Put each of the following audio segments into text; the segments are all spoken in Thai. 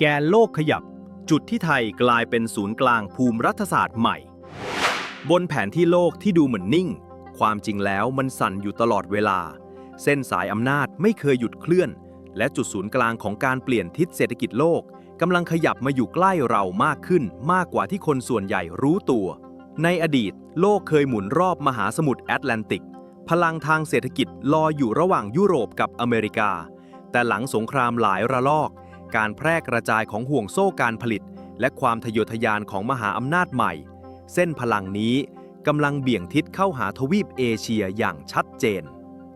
แกนโลกขยับ จุดที่ไทยกลายเป็นศูนย์กลางภูมิรัฐศาสตร์ใหม่ บนแผนที่โลกที่ดูเหมือนนิ่ง ความจริงแล้วมันสั่นอยู่ตลอดเวลา เส้นสายอำนาจไม่เคยหยุดเคลื่อน และจุดศูนย์กลางของการเปลี่ยนทิศเศรษฐกิจโลกกำลังขยับมาอยู่ใกล้เรามากขึ้นมากกว่าที่คนส่วนใหญ่รู้ตัว ในอดีต โลกเคยหมุนรอบมหาสมุทรแอตแลนติก พลังทางเศรษฐกิจลอยอยู่ระหว่างยุโรปกับอเมริกา แต่หลังสงครามหลายระลอก การแพร่กระจายของห่วงโซ่การผลิต และความทะเยอทะยานของมหาอำนาจใหม่ เส้นพลังนี้กำลังเบี่ยงทิศเข้าหาทวีปเอเชียอย่างชัดเจน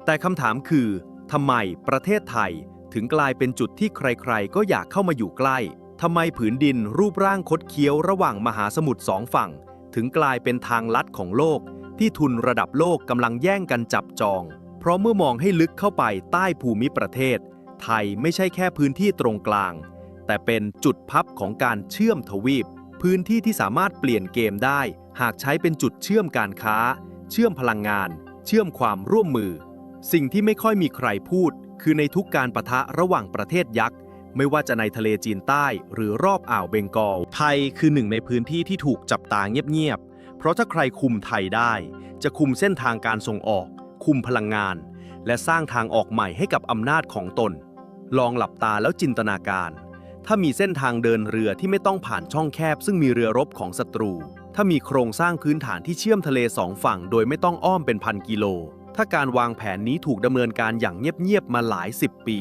แต่คำถามคือทำไมประเทศไทยถึงกลายเป็นจุดที่ใครๆ ก็อยากเข้ามาอยู่ใกล้ทำไมผืนดินรูปร่างคดเคี้ยวระหว่างมหาสมุทรสองฝั่ง ถึงกลายเป็นทางลัดของโลก ที่ทุนระดับโลกกำลังแย่งกันจับจอง เพราะเมื่อมองให้ลึกเข้าไปใต้ภูมิประเทศ ไทยไม่ใช่แค่พื้นที่ตรงกลาง แต่เป็นจุดพับของการเชื่อมทวีป พื้นที่ที่สามารถเปลี่ยนเกมได้ หากใช้เป็นจุดเชื่อมการค้า เชื่อมพลังงาน เชื่อมความร่วมมือ สิ่งที่ไม่ค่อยมีใครพูด คือในทุกการประทะระหว่างประเทศยักษ์ไม่ว่าจะในทะเลจีนใต้หรือรอบอ่าวเบงกอล ไทยคือหนึ่งในพื้นที่ที่ถูกจับตาเงียบๆ เพราะถ้าใครคุมไทยได้ จะคุมเส้นทางการส่งออก คุมพลังงาน และสร้างทางออกใหม่ให้กับอำนาจของตน ลองหลับตาแล้วจินตนาการ ถ้ามีเส้นทางเดินเรือที่ไม่ต้องผ่านช่องแคบ ซึ่งมีเรือรบของศัตรู ถ้ามีโครงสร้างพื้นฐานที่เชื่อมทะเลสองฝั่ง โดยไม่ต้องอ้อมเป็นพันกิโล ถ้าการวางแผนนี้ถูกดำเนินการอย่างเงียบๆมาหลายสิบปี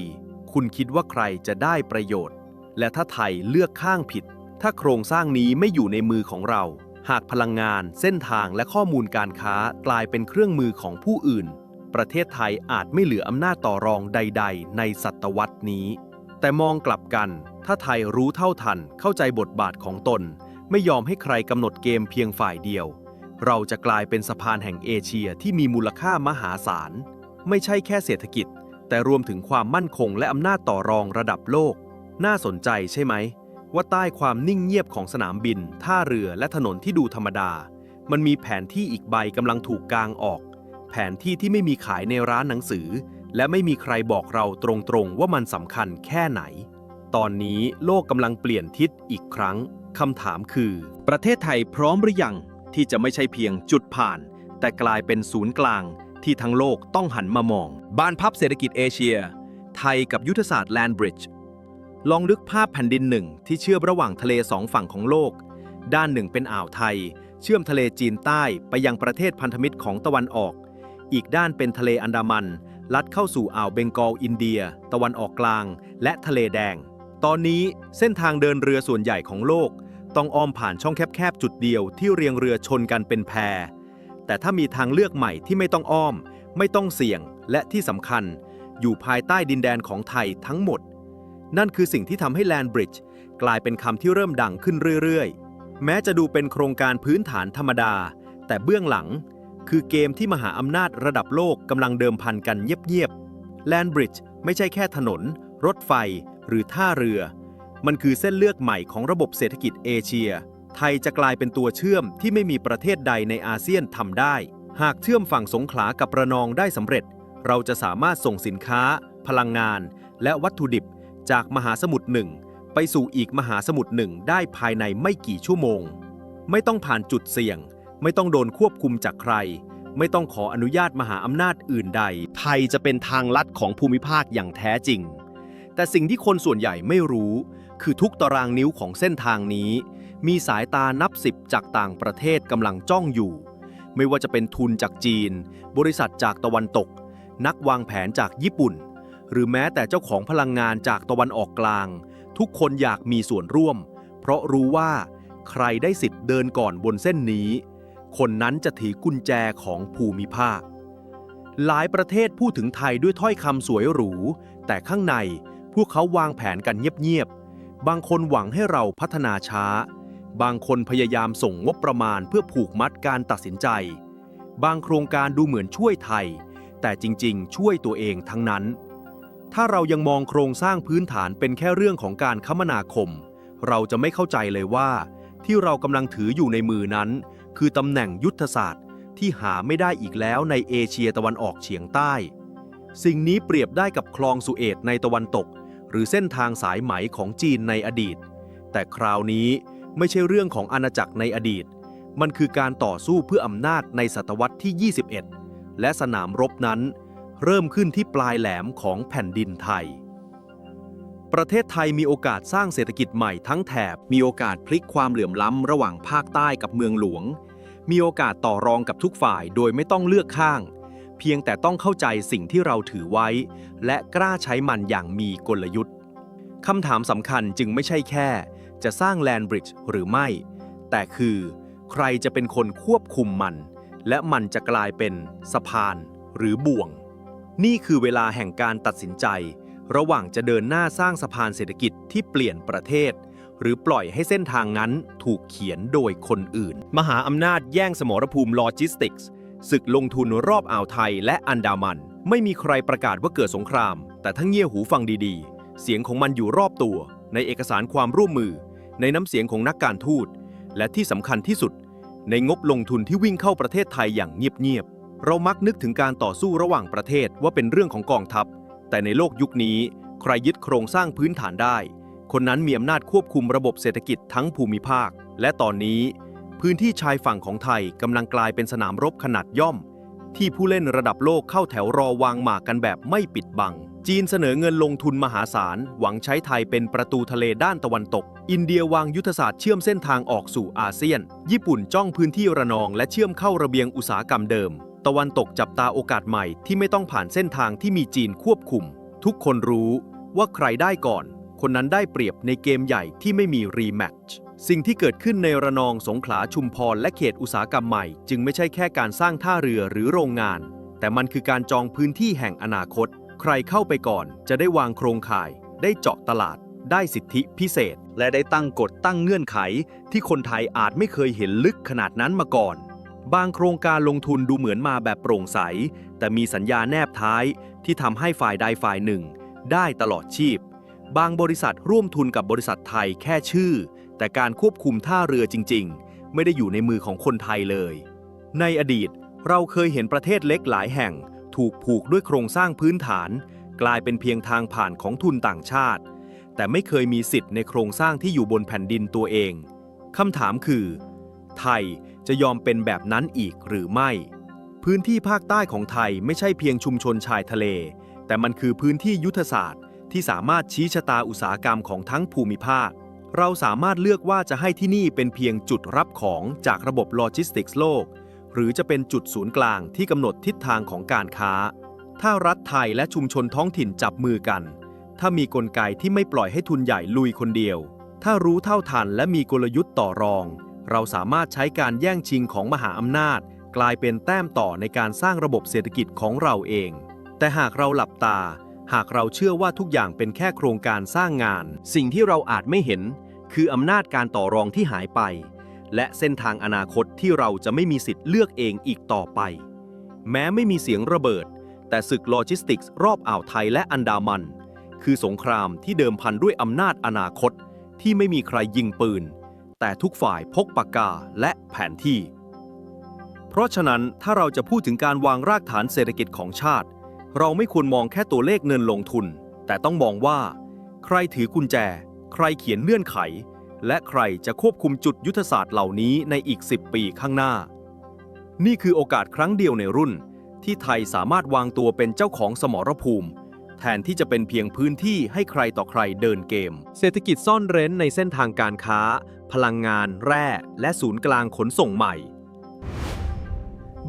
คุณคิดว่าใครจะได้ประโยชน์ และถ้าไทยเลือกข้างผิด ถ้าโครงสร้างนี้ไม่อยู่ในมือของเรา หากพลังงาน เส้นทางและข้อมูลการค้ากลายเป็นเครื่องมือของผู้อื่น ประเทศไทยอาจไม่เหลืออำนาจต่อรองใด ๆ ในศตวรรษนี้ แต่มองกลับกัน ถ้าไทยรู้เท่าทันเข้าใจบทบาทของตน ไม่ยอมให้ใครกำหนดเกมเพียงฝ่ายเดียว เราจะกลายเป็นสะพานแห่งเอเชียที่มีมูลค่ามหาศาล ไม่ใช่แค่เศรษฐกิจ แต่รวมถึงความมั่นคงและอำนาจต่อรองระดับโลก น่าสนใจใช่ไหม ว่าใต้ความนิ่งเงียบของสนามบิน ท่าเรือและถนนที่ดูธรรมดา มันมีแผนที่อีกใบกำลังถูกกางออก แผนที่ที่ไม่มีขายในร้านหนังสือ และไม่มีใครบอกเราตรงๆว่ามันสำคัญแค่ไหน ตอนนี้โลกกำลังเปลี่ยนทิศอีกครั้งคำถามคือ ประเทศไทยพร้อมหรือยัง ที่จะไม่ใช่เพียงจุดผ่าน แต่กลายเป็นศูนย์กลาง ที่ทั้งโลกต้องหันมามอง บ้านพับเศรษฐกิจเอเชีย ไทยกับยุทธศาสตร์แลนด์บริดจ์ลองนึกภาพแผ่นดินหนึ่งที่เชื่อมระหว่างทะเลสองฝั่งของโลก ด้านหนึ่งเป็นอ่าวไทย เชื่อมทะเลจีนใต้ไปยังประเทศพันธมิตรของตะวันออก อีกด้านเป็นทะเลอันดามัน ลัดเข้าสู่อ่าวเบงกอลอินเดีย ตะวันออกกลาง และทะเลแดง ตอนนี้เส้นทางเดินเรือส่วนใหญ่ของโลก ต้องอ้อมผ่านช่องแคบๆจุดเดียวที่เรียงเรือชนกันเป็นแพรแต่ถ้ามีทางเลือกใหม่ที่ไม่ต้องอ้อม ไม่ต้องเสี่ยงและที่สำคัญ อยู่ภายใต้ดินแดนของไทยทั้งหมด นั่นคือสิ่งที่ทำให้ Land Bridge กลายเป็นคำที่เริ่มดังขึ้นเรื่อยๆ แม้จะดูเป็นโครงการพื้นฐานธรรมดา แต่เบื้องหลัง คือเกมที่มหาอำนาจระดับโลกกำลังเดิมพันกันเงียบๆ Land Bridge ไม่ใช่แค่ถนน รถไฟ หรือท่าเรือ มันคือเส้นเลือกใหม่ของระบบเศรษฐกิจเอเชีย ไทยจะกลายเป็นตัวเชื่อมที่ไม่มีประเทศใดในอาเซียนทำได้ หากเชื่อมฝั่งสงขลากับระนองได้สำเร็จ เราจะสามารถส่งสินค้า พลังงาน และวัตถุดิบ จากมหาสมุทรหนึ่งไปสู่อีกมหาสมุทรหนึ่งได้ภายในไม่กี่ชั่วโมง ไม่ต้องผ่านจุดเสี่ยง ไม่ต้องโดนควบคุมจากใคร ไม่ต้องขออนุญาตมหาอำนาจอื่นใด ไทยจะเป็นทางลัดของภูมิภาคอย่างแท้จริง แต่สิ่งที่คนส่วนใหญ่ไม่รู้ คือทุกตารางนิ้วของเส้นทางนี้ มีสายตานับสิบจากต่างประเทศกำลังจ้องอยู่ ไม่ว่าจะเป็นทุนจากจีน บริษัทจากตะวันตก นักวางแผนจากญี่ปุ่น หรือแม้แต่เจ้าของพลังงานจากตะวันออกกลาง ทุกคนอยากมีส่วนร่วม เพราะรู้ว่าใครได้สิทธิ์เดินก่อนบนเส้นนี้ คนนั้นจะถือกุญแจของภูมิภาค หลายประเทศพูดถึงไทยด้วยถ้อยคำสวยหรู แต่ข้างในพวกเขาวางแผนกันเงียบๆ บางคนหวังให้เราพัฒนาช้า บางคนพยายามส่งงบประมาณเพื่อผูกมัดการตัดสินใจ บางโครงการดูเหมือนช่วยไทย แต่จริงๆ ช่วยตัวเองทั้งนั้น ถ้าเรายังมองโครงสร้างพื้นฐานเป็นแค่เรื่องของการคมนาคม เราจะไม่เข้าใจเลยว่า ที่เรากำลังถืออยู่ในมือนั้น คือตำแหน่งยุทธศาสตร์ที่หาไม่ได้อีกแล้วในเอเชียตะวันออกเฉียงใต้ สิ่งนี้เปรียบได้กับคลองสุเอตในตะวันตก หรือเส้นทางสายไหมของจีนในอดีต แต่คราวนี้ไม่ใช่เรื่องของอาณาจักรในอดีต มันคือการต่อสู้เพื่ออำนาจในศตวรรษที่ 21 และสนามรบนั้น เริ่มขึ้นที่ปลายแหลมของแผ่นดินไทย ประเทศไทยมีโอกาสสร้างเศรษฐกิจใหม่ทั้งแถบ มีโอกาสพลิกความเหลื่อมล้ำระหว่างภาคใต้กับเมืองหลวง มีโอกาสต่อรองกับทุกฝ่ายโดยไม่ต้องเลือกข้าง เพียงแต่ต้องเข้าใจสิ่งที่เราถือไว้ และกล้าใช้มันอย่างมีกลยุทธ์คำถามสำคัญจึงไม่ใช่แค่ จะสร้างแลนบริดจ์หรือไม่ แต่คือ ใครจะเป็นคนควบคุมมัน และมันจะกลายเป็นสะพานหรือบ่วง นี่คือเวลาแห่งการตัดสินใจ ระหว่างจะเดินหน้าสร้างสะพานเศรษฐกิจที่เปลี่ยนประเทศ หรือปล่อยให้เส้นทางนั้นถูกเขียนโดยคนอื่น มหาอำนาจแย่งสมรภูมิโลจิสติกส์ศึกลงทุนรอบอ่าวไทยและอันดามัน ไม่มีใครประกาศว่าเกิดสงคราม แต่ถ้าเงี่ยหูฟังดีๆ เสียงของมันอยู่รอบตัว ในเอกสารความร่วมมือ ในน้ำเสียงของนักการทูต และที่สำคัญที่สุด ในงบลงทุนที่วิ่งเข้าประเทศไทยอย่างเงียบๆเรามักนึกถึงการต่อสู้ระหว่างประเทศว่าเป็นเรื่องของกองทัพ แต่ในโลกยุคนี้ ใครยึดโครงสร้างพื้นฐานได้ คนนั้นมีอำนาจควบคุมระบบเศรษฐกิจทั้งภูมิภาค และตอนนี้ พื้นที่ชายฝั่งของไทยกำลังกลายเป็นสนามรบขนาดย่อม ที่ผู้เล่นระดับโลกเข้าแถวรอวางหมากกันแบบไม่ปิดบัง จีนเสนอเงินลงทุนมหาศาล หวังใช้ไทยเป็นประตูทะเลด้านตะวันตก อินเดียวางยุทธศาสตร์เชื่อมเส้นทางออกสู่อาเซียน ญี่ปุ่นจ้องพื้นที่ระนองและเชื่อมเข้าระเบียงอุตสาหกรรมเดิม ตะวันตกจับตาโอกาสใหม่ที่ไม่ต้องผ่านเส้นทางที่มีจีนควบคุม ทุกคนรู้ว่าใครได้ก่อน คนนั้นได้เปรียบในเกมใหญ่ที่ไม่มีรีแมตช์สิ่งที่เกิดขึ้นในระนองสงขลาชุมพรและเขตอุตสาหกรรมใหม่ จึงไม่ใช่แค่การสร้างท่าเรือหรือโรงงาน แต่มันคือการจองพื้นที่แห่งอนาคต ใครเข้าไปก่อนจะได้วางโครงข่าย ได้เจาะตลาด ได้สิทธิพิเศษ และได้ตั้งกฎตั้งเงื่อนไข ที่คนไทยอาจไม่เคยเห็นลึกขนาดนั้นมาก่อนบางโครงการลงทุนดูเหมือนมาแบบโปร่งใส แต่มีสัญญาแนบท้ายที่ทำให้ฝ่ายใดฝ่ายหนึ่ง ได้ตลอดชีพ บางบริษัทร่วมทุนกับบริษัทไทยแค่ชื่อ แต่การควบคุมท่าเรือจริง ๆ ไม่ได้อยู่ในมือของคนไทยเลย ในอดีตเราเคยเห็นประเทศเล็กหลายแห่ง ถูกผูกด้วยโครงสร้างพื้นฐาน กลายเป็นเพียงทางผ่านของทุนต่างชาติ แต่ไม่เคยมีสิทธิ์ในโครงสร้างที่อยู่บนแผ่นดินตัวเองคำถามคือ ไทยจะยอมเป็นแบบนั้นอีกหรือไม่ พื้นที่ภาคใต้ของไทยไม่ใช่เพียงชุมชนชายทะเล แต่มันคือพื้นที่ยุทธศาสตร์ ที่สามารถชี้ชะตาอุตสาหกรรมของทั้งภูมิภาค เราสามารถเลือกว่าจะให้ที่นี่เป็นเพียงจุดรับของจากระบบโลจิสติกส์โลก หรือจะเป็นจุดศูนย์กลางที่กำหนดทิศทางของการค้า ถ้ารัฐไทยและชุมชนท้องถิ่นจับมือกัน ถ้ามีกลไกที่ไม่ปล่อยให้ทุนใหญ่ลุยคนเดียว ถ้ารู้เท่าทันและมีกลยุทธ์ต่อรอง เราสามารถใช้การแย่งชิงของมหาอำนาจ กลายเป็นแต้มต่อในการสร้างระบบเศรษฐกิจของเราเอง แต่หากเราหลับตา หากเราเชื่อว่าทุกอย่างเป็นแค่โครงการสร้างงาน สิ่งที่เราอาจไม่เห็น คืออำนาจการต่อรองที่หายไป และเส้นทางอนาคตที่เราจะไม่มีสิทธิ์เลือกเองอีกต่อไป แม้ไม่มีเสียงระเบิด แต่ศึกโลจิสติกส์รอบอ่าวไทยและอันดามัน คือสงครามที่เดิมพันด้วยอำนาจอนาคต ที่ไม่มีใครยิงปืน แต่ทุกฝ่ายพกปากกาและแผนที่ เพราะฉะนั้นถ้าเราจะพูดถึงการวางรากฐานเศรษฐกิจของชาติ เราไม่ควรมองแค่ตัวเลขเงินลงทุน แต่ต้องมองว่า ใครถือกุญแจ ใครเขียนเลื่อนไข และใครจะควบคุมจุดยุทธศาสตร์เหล่านี้ในอีก 10 ปีข้างหน้า นี่คือโอกาสครั้งเดียวในรุ่น ที่ไทยสามารถวางตัวเป็นเจ้าของสมรภูมิ แทนที่จะเป็นเพียงพื้นที่ให้ใครต่อใครเดินเกม เศรษฐกิจซ่อนเร้นในเส้นทางการค้า พลังงาน แร่ และศูนย์กลางขนส่งใหม่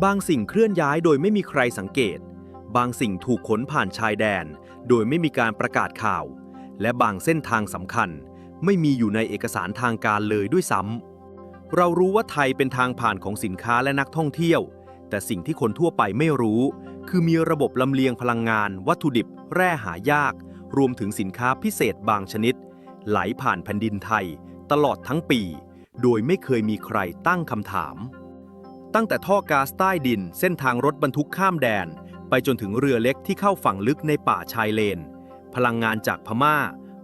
บางสิ่งเคลื่อนย้ายโดยไม่มีใครสังเกต บางสิ่งถูกขนผ่านชายแดน โดยไม่มีการประกาศข่าว และบางเส้นทางสำคัญ ไม่มีอยู่ในเอกสารทางการเลยด้วยซ้ำเรารู้ว่าไทยเป็นทางผ่านของสินค้าและนักท่องเที่ยว แต่สิ่งที่คนทั่วไปไม่รู้ คือมีระบบลำเลียงพลังงาน วัตถุดิบ แร่หายาก รวมถึงสินค้าพิเศษบางชนิด ไหลผ่านแผ่นดินไทย ตลอดทั้งปี โดยไม่เคยมีใครตั้งคำถาม ตั้งแต่ท่อก๊าซใต้ดิน เส้นทางรถบรรทุกข้ามแดน ไปจนถึงเรือเล็กที่เข้าฝั่งลึกในป่าชายเลน พลังงานจากพม่า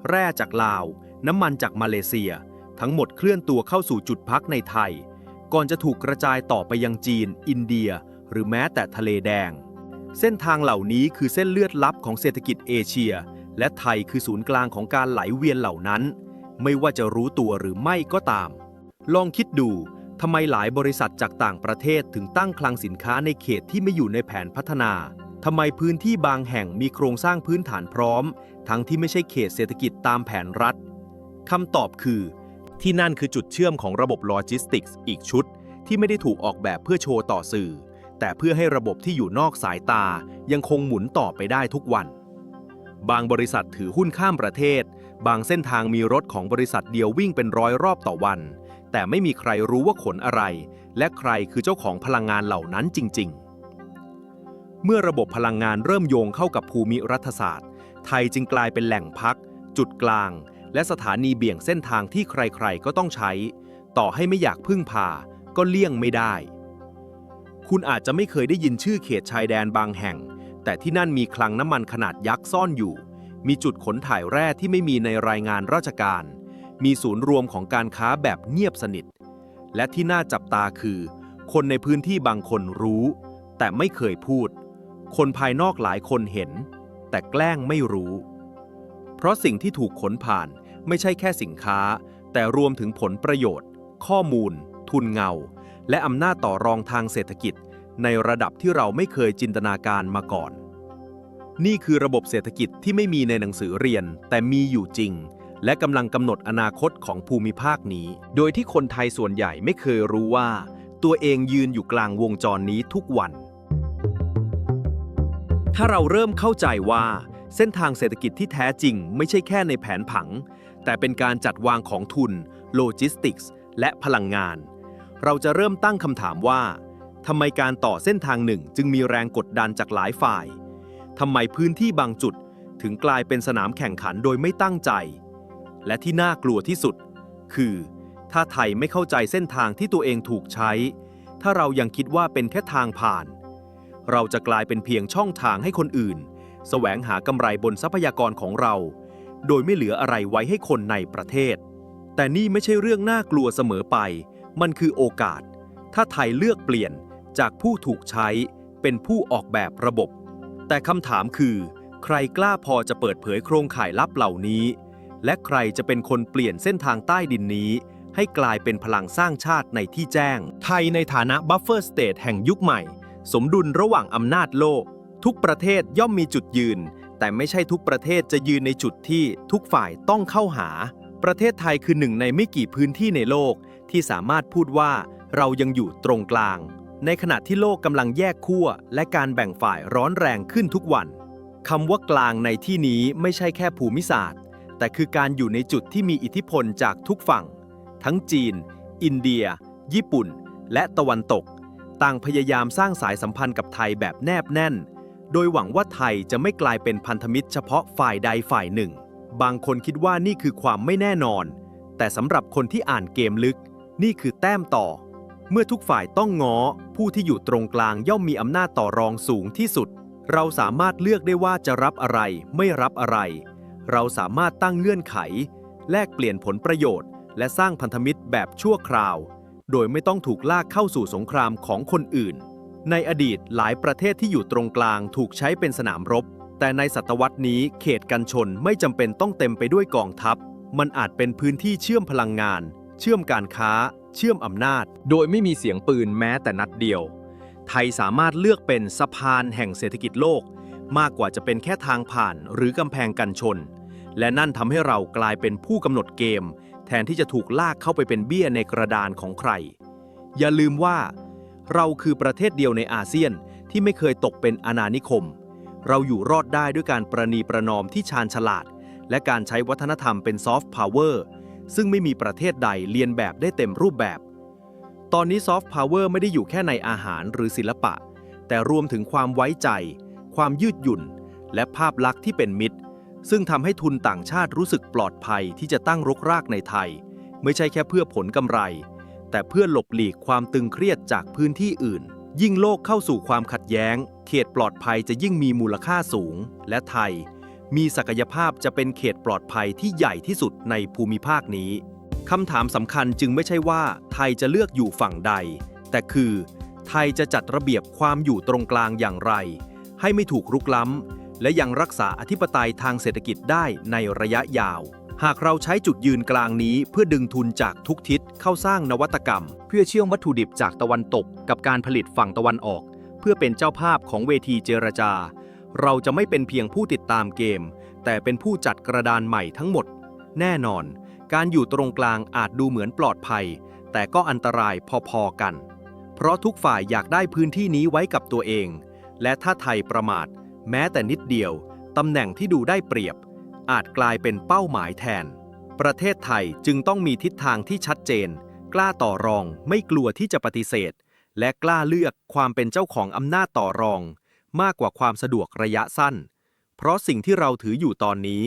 แร่จากลาว น้ำมันจากมาเลเซีย ทั้งหมดเคลื่อนตัวเข้าสู่จุดพักในไทย ก่อนจะถูกกระจายต่อไปยังจีน อินเดีย หรือแม้แต่ทะเลแดง เส้นทางเหล่านี้คือเส้นเลือดลับของเศรษฐกิจเอเชีย และไทยคือศูนย์กลางของการไหลเวียนเหล่านั้น ไม่ว่าจะรู้ตัวหรือไม่ก็ตาม ลองคิดดู ทำไมหลายบริษัทจากต่างประเทศถึงตั้งคลังสินค้าในเขตที่ไม่อยู่ในแผนพัฒนาทำไมพื้นที่บางแห่งมีโครงสร้างพื้นฐานพร้อม ทั้งที่ไม่ใช่เขตเศรษฐกิจตามแผนรัฐคำตอบคือ ที่นั่นคือจุดเชื่อมของระบบโลจิสติกส์อีกชุด ที่ไม่ได้ถูกออกแบบเพื่อโชว์ต่อสื่อ แต่เพื่อให้ระบบที่อยู่นอกสายตายังคงหมุนต่อไปได้ทุกวัน บางบริษัทถือหุ้นข้ามประเทศ บางเส้นทางมีรถของบริษัทเดียววิ่งเป็นร้อยรอบต่อวัน แต่ไม่มีใครรู้ว่าขนอะไร และใครคือเจ้าของพลังงานเหล่านั้นจริง ๆ เมื่อระบบพลังงานเริ่มโยงเข้ากับภูมิรัฐศาสตร์ ไทยจึงกลายเป็นแหล่งพัก จุดกลาง และสถานีเบี่ยงเส้นทางที่ใครๆ ก็ต้องใช้ ต่อให้ไม่อยากพึ่งพา ก็เลี่ยงไม่ได้ คุณอาจจะไม่เคยได้ยินชื่อเขตชายแดนบางแห่ง แต่ที่นั่นมีคลังน้ำมันขนาดยักษ์ซ่อนอยู่ มีจุดขนถ่ายแร่ที่ไม่มีในรายงานราชการ มีศูนย์รวมของการค้าแบบเงียบสนิท และที่น่าจับตาคือ คนในพื้นที่บางคนรู้ แต่ไม่เคยพูด คนภายนอกหลายคนเห็น แต่แกล้งไม่รู้ เพราะสิ่งที่ถูกขนผ่านไม่ใช่แค่สินค้า แต่รวมถึงผลประโยชน์ ข้อมูล ทุนเงา และอำนาจต่อรองทางเศรษฐกิจ ในระดับที่เราไม่เคยจินตนาการมาก่อน นี่คือระบบเศรษฐกิจที่ไม่มีในหนังสือเรียน แต่มีอยู่จริง และกำลังกำหนดอนาคตของภูมิภาคนี้ โดยที่คนไทยส่วนใหญ่ไม่เคยรู้ว่า ตัวเองยืนอยู่กลางวงจรนี้ทุกวัน ถ้าเราเริ่มเข้าใจว่า เส้นทางเศรษฐกิจที่แท้จริงไม่ใช่แค่ในแผนผัง แต่เป็นการจัดวางของทุน โลจิสติกส์ และพลังงาน เราจะเริ่มตั้งคำถามว่าทำไมการต่อเส้นทางหนึ่งจึงมีแรงกดดันจากหลายฝ่ายทำไมพื้นที่บางจุดถึงกลายเป็นสนามแข่งขันโดยไม่ตั้งใจ และที่น่ากลัวที่สุด คือ ถ้าไทยไม่เข้าใจเส้นทางที่ตัวเองถูกใช้ ถ้าเรายังคิดว่าเป็นแค่ทางผ่าน เราจะกลายเป็นเพียงช่องทางให้คนอื่น แสวงหากำไรบนทรัพยากรของเรา โดยไม่เหลืออะไรไว้ให้คนในประเทศ แต่นี่ไม่ใช่เรื่องน่ากลัวเสมอไป มันคือโอกาส ถ้าไทยเลือกเปลี่ยนจากผู้ถูกใช้เป็นผู้ออกแบบระบบ แต่คำถามคือ ใครกล้าพอจะเปิดเผยโครงข่ายลับเหล่านี้ และใครจะเป็นคนเปลี่ยนเส้นทางใต้ดินนี้ ให้กลายเป็นพลังสร้างชาติในที่แจ้ง ไทยในฐานะบัฟเฟอร์สเตทแห่งยุคใหม่ สมดุลระหว่างอำนาจโลก ทุกประเทศย่อมมีจุดยืน แต่ไม่ใช่ทุกประเทศจะยืนในจุดที่ทุกฝ่ายต้องเข้าหา ประเทศไทยคือหนึ่งในไม่กี่พื้นที่ในโลก ที่สามารถพูดว่าเรายังอยู่ตรงกลาง ในขณะที่โลกกำลังแยกขั้วและการแบ่งฝ่ายร้อนแรงขึ้นทุกวันคำว่ากลางในที่นี้ไม่ใช่แค่ภูมิศาสตร์ แต่คือการอยู่ในจุดที่มีอิทธิพลจากทุกฝั่ง ทั้งจีน อินเดีย ญี่ปุ่น และตะวันตก ต่างพยายามสร้างสายสัมพันธ์กับไทยแบบแนบแน่น โดยหวังว่าไทยจะไม่กลายเป็นพันธมิตรเฉพาะฝ่ายใดฝ่ายหนึ่ง บางคนคิดว่านี่คือความไม่แน่นอน แต่สำหรับคนที่อ่านเกมลึก นี่คือแต้มต่อ เมื่อทุกฝ่ายต้องง้อ ผู้ที่อยู่ตรงกลางย่อมมีอำนาจต่อรองสูงที่สุด เราสามารถเลือกได้ว่าจะรับอะไรไม่รับอะไร เราสามารถตั้งเงื่อนไข แลกเปลี่ยนผลประโยชน์ และสร้างพันธมิตรแบบชั่วคราว โดยไม่ต้องถูกลากเข้าสู่สงครามของคนอื่น ในอดีตหลายประเทศที่อยู่ตรงกลางถูกใช้เป็นสนามรบ แต่ในศตวรรษนี้เขตกันชนไม่จำเป็นต้องเต็มไปด้วยกองทัพ มันอาจเป็นพื้นที่เชื่อมพลังงาน เชื่อมการค้า เชื่อมอำนาจ โดยไม่มีเสียงปืนแม้แต่นัดเดียว ไทยสามารถเลือกเป็นสะพานแห่งเศรษฐกิจโลกมากกว่าจะเป็นแค่ทางผ่านหรือกำแพงกันชน และนั่นทำให้เรากลายเป็นผู้กำหนดเกม แทนที่จะถูกลากเข้าไปเป็นเบี้ยในกระดานของใคร อย่าลืมว่า เราคือประเทศเดียวในอาเซียนที่ไม่เคยตกเป็นอาณานิคม เราอยู่รอดได้ด้วยการประนีประนอมที่ชาญฉลาด และการใช้วัฒนธรรมเป็นซอฟต์พาวเวอร์ซึ่งไม่มีประเทศใดเรียนแบบได้เต็มรูปแบบ ตอนนี้ซอฟต์พาวเวอร์ไม่ได้อยู่แค่ในอาหารหรือศิลปะ แต่รวมถึงความไว้ใจ ความยืดหยุ่น และภาพลักษณ์ที่เป็นมิตร ซึ่งทำให้ทุนต่างชาติรู้สึกปลอดภัยที่จะตั้งรกรากในไทย ไม่ใช่แค่เพื่อผลกำไร แต่เพื่อหลบหลีกความตึงเครียดจากพื้นที่อื่น ยิ่งโลกเข้าสู่ความขัดแย้ง เขตปลอดภัยจะยิ่งมีมูลค่าสูง และไทย มีศักยภาพจะเป็นเขตปลอดภัยที่ใหญ่ที่สุดในภูมิภาคนี้คำถามสำคัญจึงไม่ใช่ว่าไทยจะเลือกอยู่ฝั่งใด แต่คือ ไทยจะจัดระเบียบความอยู่ตรงกลางอย่างไร ให้ไม่ถูกรุกล้ำ และยังรักษาอธิปไตยทางเศรษฐกิจได้ในระยะยาว หากเราใช้จุดยืนกลางนี้เพื่อดึงทุนจากทุกทิศเข้าสร้างนวัตกรรม เพื่อเชื่อมวัตถุดิบจากตะวันตกกับการผลิตฝั่งตะวันออก เพื่อเป็นเจ้าภาพของเวทีเจรจา เราจะไม่เป็นเพียงผู้ติดตามเกม แต่เป็นผู้จัดกระดานใหม่ทั้งหมด แน่นอน การอยู่ตรงกลางอาจดูเหมือนปลอดภัย แต่ก็อันตรายพอๆกัน เพราะทุกฝ่ายอยากได้พื้นที่นี้ไว้กับตัวเอง และถ้าไทยประมาท แม้แต่นิดเดียว ตำแหน่งที่ดูได้เปรียบ อาจกลายเป็นเป้าหมายแทน ประเทศไทยจึงต้องมีทิศทางที่ชัดเจน กล้าต่อรองไม่กลัวที่จะปฏิเสธ และกล้าเลือกความเป็นเจ้าของอำนาจต่อรอง มากกว่าความสะดวกระยะสั้น เพราะสิ่งที่เราถืออยู่ตอนนี้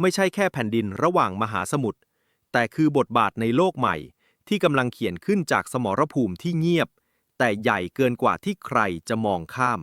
ไม่ใช่แค่แผ่นดินระหว่างมหาสมุทรแต่คือบทบาทในโลกใหม่ ที่กำลังเขียนขึ้นจากสมรภูมิที่เงียบ แต่ใหญ่เกินกว่าที่ใครจะมองข้าม